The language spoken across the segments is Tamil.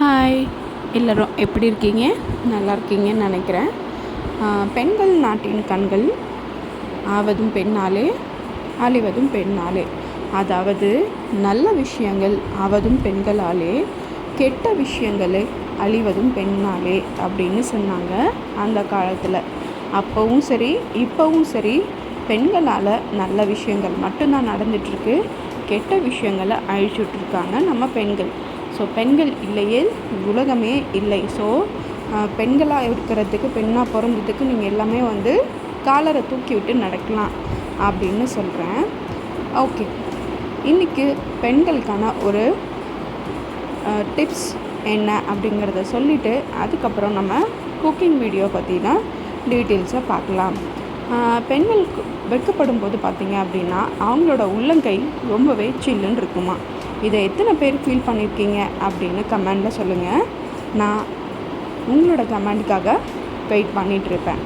ஹாய் எல்லோரும் எப்படி இருக்கீங்க? நல்லா இருக்கீங்கன்னு நினைக்கிறேன். பெண்கள் நாட்டின் கண்கள் ஆவதும் பெண்ணாலே அழிவதும் பெண்ணாலே. அதாவது நல்ல விஷயங்கள் ஆவதும் பெண்களாலே கெட்ட விஷயங்களை அழிவதும் பெண்ணாலே அப்படின்னு சொன்னாங்க அந்த காலத்தில். அப்போவும் சரி இப்போவும் சரி பெண்களால் நல்ல விஷயங்கள் மட்டும்தான் நடந்துகிட்ருக்கு கெட்ட விஷயங்களை அழிச்சுட்ருக்காங்க நம்ம பெண்கள். ஸோ பெண்கள் இல்லையே உலகமே இல்லை. ஸோ பெண்களாக இருக்கிறதுக்கு பெண்ணாக பிறந்ததுக்கு நீங்கள் எல்லாமே வந்து காலரை தூக்கி விட்டு நடக்கலாம் அப்படின்னு சொல்கிறேன் ஓகே இன்றைக்கி பெண்களுக்கான ஒரு டிப்ஸ் என்ன அப்படிங்கிறத சொல்லிவிட்டு அதுக்கப்புறம் நம்ம குக்கிங் வீடியோ பற்றி தான் டீட்டெயில்ஸை பார்க்கலாம். பெண்கள் பெண்களுக்கு வெட்கப்படும் போது பார்த்தீங்க அப்படின்னா அவங்களோட உள்ளங்கை ரொம்பவே சில்லுன்னு இருக்குமா? இதை எத்தனை பேர் ஃபீல் பண்ணியிருக்கீங்க அப்படின்னு கமெண்டில் சொல்லுங்கள் நான் உங்களோட கமெண்ட்டுக்காக wait பண்ணிகிட்ருப்பேன்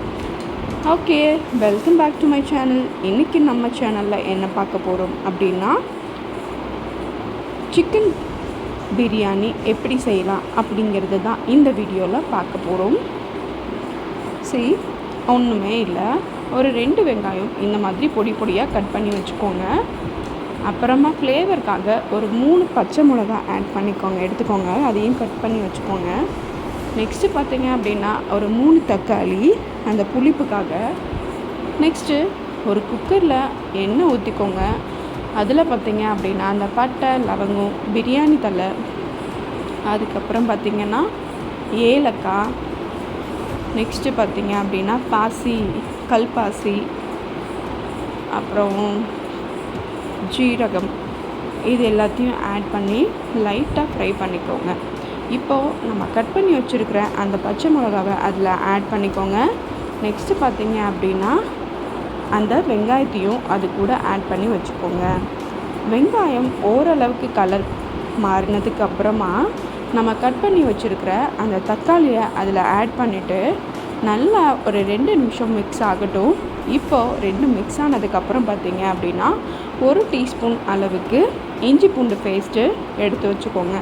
okay welcome back to my channel இன்றைக்கி நம்ம சேனலில் என்ன பார்க்க போகிறோம் அப்படின்னா சிக்கன் பிரியாணி எப்படி செய்யலாம் அப்படிங்கிறது தான் இந்த வீடியோவில் பார்க்க போகிறோம் சரி ஒன்றுமே இல்லை. ஒரு ரெண்டு வெங்காயம் இந்த மாதிரி பொடி பொடியாக கட் பண்ணி வச்சுக்கோங்க. அப்புறமா ஃப்ளேவருக்காக ஒரு மூணு பச்சை மிளகா ஆட் பண்ணிக்கோங்க. எடுத்துக்கோங்க. அதையும் கட் பண்ணி வச்சுக்கோங்க. நெக்ஸ்ட்டு பார்த்தீங்க அப்படின்னா ஒரு மூணு தக்காளி அந்த புளிப்புக்காக. நெக்ஸ்ட்டு ஒரு குக்கரில் எண்ணெய் ஊற்றிக்கோங்க அதில் பார்த்தீங்க அப்படின்னா அந்த பட்டை லவங்கம் பிரியாணி தலை அதுக்கப்புறம் பார்த்திங்கன்னா ஏலக்காய். நெக்ஸ்ட்டு பார்த்தீங்க அப்படின்னா பாசி கல்பாசி. அப்புறம் ஜீரகம் இது எல்லாத்தையும் ஆட் பண்ணி லைட்டாக ஃப்ரை பண்ணிக்கோங்க. இப்போது நம்ம கட் பண்ணி வச்சுருக்கிற அந்த பச்சை மிளகாவை அதில் ஆட் பண்ணிக்கோங்க. நெக்ஸ்ட்டு பார்த்தீங்க அப்படின்னா அந்த வெங்காயத்தையும் அது கூட ஆட் பண்ணி வச்சுக்கோங்க. வெங்காயம் ஓரளவுக்கு கலர் மாறினதுக்கு அப்புறமா நம்ம கட் பண்ணி வச்சுருக்கிற அந்த தக்காளியை அதில் ஆட் பண்ணிவிட்டு நல்லா ஒரு ரெண்டு நிமிஷம் மிக்ஸ் ஆகட்டும். இப்போது ரெண்டு மிக்ஸ் ஆனதுக்கப்புறம் பார்த்தீங்க அப்படின்னா ஒரு டீஸ்பூன் அளவுக்கு இஞ்சி பூண்டு பேஸ்ட்டு எடுத்து வச்சுக்கோங்க.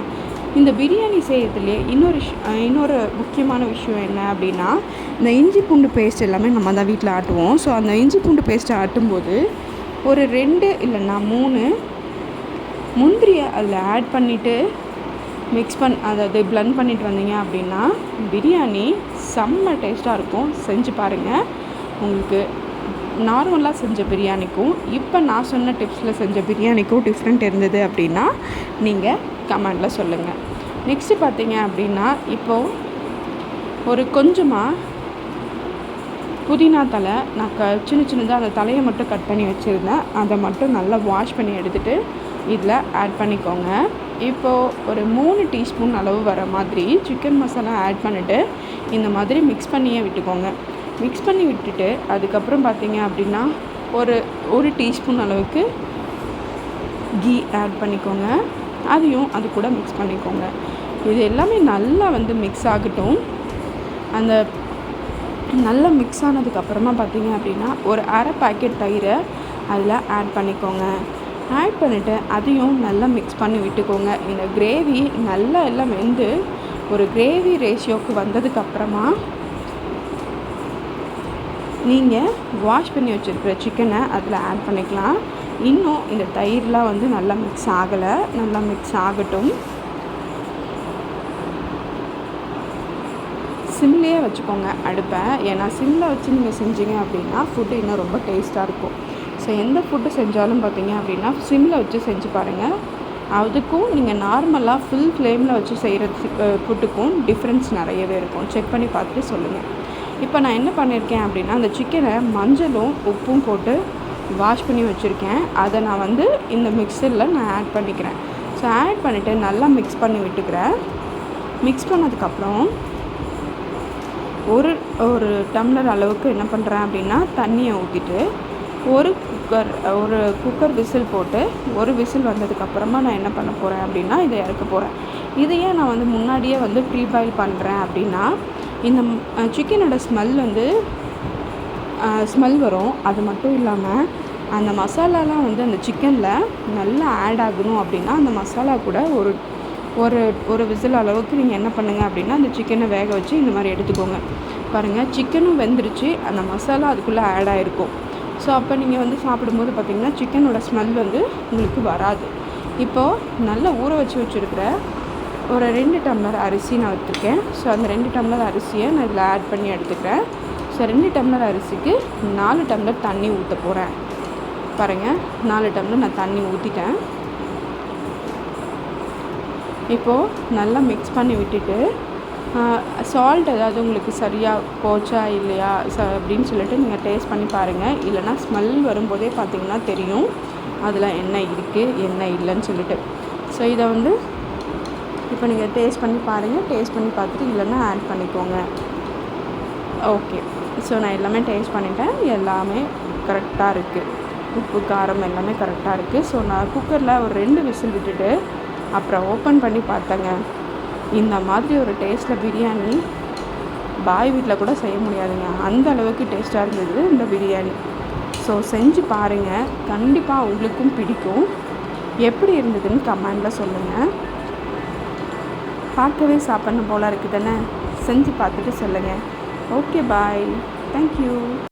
இந்த பிரியாணி செய்யறதுலேயே இன்னொரு இன்னொரு முக்கியமான விஷயம் என்ன அப்படின்னா இந்த இஞ்சி பூண்டு பேஸ்ட் எல்லாமே நம்ம தான் வீட்டில் ஆட்டுவோம். ஸோ அந்த இஞ்சி பூண்டு பேஸ்ட்டை ஆட்டும்போது ஒரு ரெண்டு இல்லைன்னா மூணு முந்திரியை அதில் ஆட் பண்ணிவிட்டு மிக்ஸ் பண் அதாவது பிளண்ட் பண்ணிட்டு வந்தீங்க அப்படின்னா பிரியாணி செம்ம டேஸ்ட்டாக இருக்கும். செஞ்சு பாருங்கள் உங்களுக்கு நார்மலாக செஞ்ச பிரியாணிக்கும் இப்போ நான் சொன்ன டிப்ஸில் செஞ்ச பிரியாணிக்கும் டிஃப்ரெண்ட் இருந்தது அப்படின்னா நீங்கள் கமெண்டில் சொல்லுங்கள் நெக்ஸ்ட்டு பார்த்தீங்க அப்படின்னா இப்போது ஒரு கொஞ்சமாக புதினா தலை நான் க சின்ன சின்னதாக அந்த தலையை மட்டும் கட் பண்ணி வச்சுருந்தேன். அதை மட்டும் நல்லா வாஷ் பண்ணி எடுத்துகிட்டு இதில் ஆட் பண்ணிக்கோங்க. இப்போது ஒரு மூணு டீஸ்பூன் அளவு வர மாதிரி சிக்கன் மசாலா ஆட் பண்ணிவிட்டு இந்த மாதிரி மிக்ஸ் பண்ணியே விட்டுக்கோங்க. மிக்ஸ் பண்ணி விட்டுட்டு அதுக்கப்புறம் பார்த்தீங்க அப்படின்னா ஒரு ஒரு டீஸ்பூன் அளவுக்கு கீ ஆட் பண்ணிக்கோங்க. அதையும் அது கூட மிக்ஸ் பண்ணிக்கோங்க. இது எல்லாமே நல்லா வந்து மிக்ஸ் ஆகட்டும். அந்த நல்லா மிக்ஸ் ஆனதுக்கப்புறமா பார்த்தீங்க அப்படின்னா ஒரு அரை பாக்கெட் தயிரை அதில் ஆட் பண்ணிக்கோங்க. ஆட் பண்ணிவிட்டு அதையும் நல்லா மிக்ஸ் பண்ணி விட்டுக்கோங்க. இந்த கிரேவி நல்லா எல்லாம் வெந்து ஒரு கிரேவி ரேஷியோக்கு வந்ததுக்கப்புறமா நீங்கள் வாஷ் பண்ணி வச்சுருக்கிற சிக்கனை அதில் ஆட் பண்ணிக்கலாம். இன்னும் இந்த தயிர்லாம் வந்து நல்லா மிக்ஸ் ஆகலை. நல்லா மிக்ஸ் ஆகட்டும். சிம்லேயே வச்சுக்கோங்க அடுப்பை. ஏன்னா சிம்மில் வச்சு நீங்கள் செஞ்சீங்க அப்படின்னா ஃபுட்டு இன்னும் ரொம்ப டேஸ்ட்டாக இருக்கும். ஸோ எந்த ஃபுட்டு செஞ்சாலும் பார்த்தீங்க அப்படின்னா சிம்மில் வச்சு செஞ்சு பாருங்கள் அதுக்கும் நீங்கள் நார்மலாக ஃபுல் ஃப்ளேமில் வச்சு செய்கிற ஃபுட்டுக்கும் டிஃப்ரென்ஸ் நிறையவே இருக்கும். செக் பண்ணி பார்த்துட்டு சொல்லுங்கள் இப்போ நான் என்ன பண்ணியிருக்கேன் அப்படின்னா அந்த சிக்கனை மஞ்சளும் உப்பும் போட்டு வாஷ் பண்ணி வச்சுருக்கேன். அதை நான் வந்து இந்த மிக்சரில் நான் ஆட் பண்ணிக்கிறேன். ஸோ ஆட் பண்ணிவிட்டு நல்லா மிக்ஸ் பண்ணி விட்டுக்கிறேன். மிக்ஸ் பண்ணதுக்கப்புறம் ஒரு ஒரு டம்ளர் அளவுக்கு என்ன பண்ணுறேன் அப்படின்னா தண்ணியை ஊற்றிட்டு ஒரு குக்கர் ஒரு குக்கர் விசில் போட்டு ஒரு விசில் வந்ததுக்கப்புறமா நான் என்ன பண்ண போகிறேன் அப்படின்னா இதை இறக்க போகிறேன் இதையே நான் வந்து முன்னாடியே வந்து ப்ரீ பாயில் பண்ணுறேன் அப்படின்னா இந்த சிக்கனோட ஸ்மெல் வந்து ஸ்மெல் வரும். அது மட்டும் இல்லாமல் அந்த மசாலாலாம் வந்து அந்த சிக்கனில் நல்லா ஆட் ஆகணும் அப்படின்னா அந்த மசாலா கூட ஒரு ஒரு ஒரு விசில் அளவுக்கு நீங்கள் என்ன பண்ணுங்கள் அப்படின்னா அந்த சிக்கனை வேக வச்சு இந்த மாதிரி எடுத்துக்கோங்க. பாருங்கள் சிக்கனும் வெந்துருச்சு. அந்த மசாலா அதுக்குள்ளே ஆட் ஆகிருக்கும் ஸோ அப்போ நீங்கள் வந்து சாப்பிடும்போது பார்த்திங்கன்னா சிக்கனோட ஸ்மெல் வந்து உங்களுக்கு வராது. இப்போது நல்லா ஊற வச்சு வச்சுருக்கிற ஒரு ரெண்டு டம்ளர் அரிசி நான் எடுத்துருக்கேன். ஸோ அந்த ரெண்டு டம்ளர் அரிசியை நான் இதில் ஆட் பண்ணி எடுத்துக்கிறேன். ஸோ ரெண்டு டம்ளர் அரிசிக்கு நாலு டம்ளர் தண்ணி ஊற்ற போகிறேன் பாருங்கள் நாலு டம்ளர் நான் தண்ணி ஊற்றிட்டேன் இப்போது நல்லா மிக்ஸ் பண்ணி விட்டுட்டு சால்ட் ஏதாவது உங்களுக்கு சரியாக போச்சா இல்லையா ச அப்படின்னு சொல்லிட்டு நீங்கள் டேஸ்ட் பண்ணி பாருங்கள் இல்லைனா ஸ்மெல் வரும்போதே பார்த்தீங்கன்னா தெரியும். அதில் என்ன இருக்குது என்ன இல்லைன்னு சொல்லிட்டு. ஸோ இதை வந்து இப்போ நீங்கள் டேஸ்ட் பண்ணி பாருங்கள் டேஸ்ட் பண்ணி பார்த்துட்டு இல்லைன்னா ஆட் பண்ணிக்கோங்க. ஓகே ஸோ நான் எல்லாமே டேஸ்ட் பண்ணிட்டேன். எல்லாமே கரெக்டாக இருக்குது உப்பு காரம் எல்லாமே கரெக்டாக இருக்குது ஸோ நான் குக்கரில் ஒரு ரெண்டு விசில் விட்டுட்டு அப்புறம் ஓப்பன் பண்ணி பார்த்தேங்க. இந்த மாதிரி ஒரு டேஸ்ட்டில் பிரியாணி பாய் வீட்டில் கூட செய்ய முடியாதுங்க. அந்த அளவுக்கு டேஸ்ட்டாக இருந்தது இந்த பிரியாணி. ஸோ செஞ்சு பாருங்கள் கண்டிப்பாக உங்களுக்கும் பிடிக்கும். எப்படி இருந்ததுன்னு கமெண்டில் சொல்லுங்கள் பார்க்கவே சாப்பிட்ணும் போல் இருக்குது தானே செஞ்சு பார்த்துட்டு சொல்லுங்கள் ஓகே பாய் தேங்க்யூ